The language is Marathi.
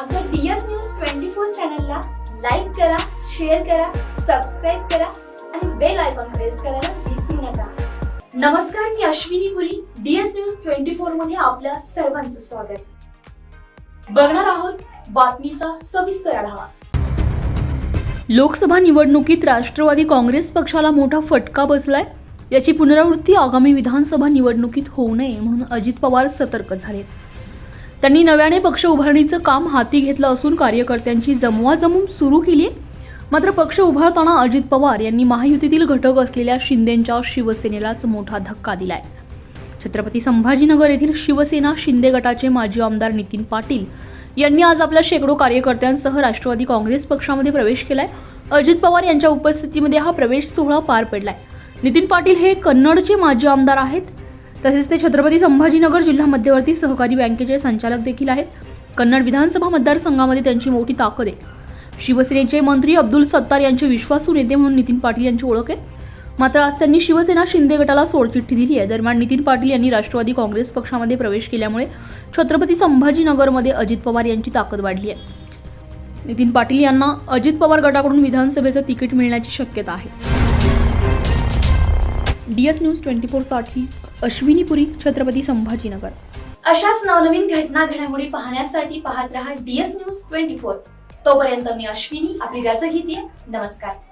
आमच्या डीएस न्यूज ट्वेंटी फोर चॅनलला लाईक करा शेअर करा सबस्क्राईब करा आणि बेल आयकॉन प्रेस करायला विसरू नका. नमस्कार मी Ashwini Puri DS news twenty फोरमध्ये आपल्या सर्वांचं स्वागत. बघणार आहोत बातमीचा सविस्तर आढावा. लोकसभा निवडणुकीत राष्ट्रवादी काँग्रेस पक्षाला मोठा फटका बसलाय. याची पुनरावृत्ती आगामी विधानसभा निवडणुकीत होऊ नये म्हणून अजित पवार सतर्क झालेत त्यांनी नव्याने पक्ष उभारणीचं काम हाती घेतलं असून कार्यकर्त्यांची जमवाजमूम सुरू केली मात्र पक्ष उभारताना अजित पवार यांनी महायुतीतील घटक असलेल्या शिंदेंच्या शिवसेनेलाच मोठा धक्का दिलाय. छत्रपती संभाजीनगर येथील शिवसेना शिंदे गटाचे माजी आमदार नितीन पाटील यांनी आज आपल्या शेकडो कार्यकर्त्यांसह राष्ट्रवादी काँग्रेस पक्षामध्ये प्रवेश केलाय. अजित पवार यांच्या उपस्थितीमध्ये हा प्रवेश सोहळा पार पडलाय. नितीन पाटील हे कन्नडचे माजी आमदार आहेत. तसेच ते छत्रपती संभाजीनगर जिल्हा मध्यवर्ती सहकारी बँकेचे संचालक देखील आहेत. कन्नड विधानसभा मतदारसंघामध्ये त्यांची मोठी ताकद आहे. शिवसेनेचे मंत्री अब्दुल सत्तार यांचे विश्वासू नेते म्हणून नितीन पाटील यांची ओळख आहे. मात्र आज त्यांनी शिवसेना शिंदे गटाला सोडचिठ्ठी दिली आहे. दरम्यान नितीन पाटील यांनी राष्ट्रवादी काँग्रेस पक्षामध्ये प्रवेश केल्यामुळे छत्रपती संभाजीनगरमध्ये अजित पवार यांची ताकद वाढली आहे. नितीन पाटील यांना अजित पवार गटाकडून विधानसभेचं तिकीट मिळण्याची शक्यता आहे. डी एस न्यूज ट्वेंटी फोरसाठी अश्विनी पुरी छत्रपती संभाजीनगर. अशाच नवनवीन घटना घडामोडी पाहण्यासाठी पाहत रहा डीएस न्यूज ट्वेंटी फोर तोपर्यंत मी अश्विनी आपली रजा घेते. नमस्कार.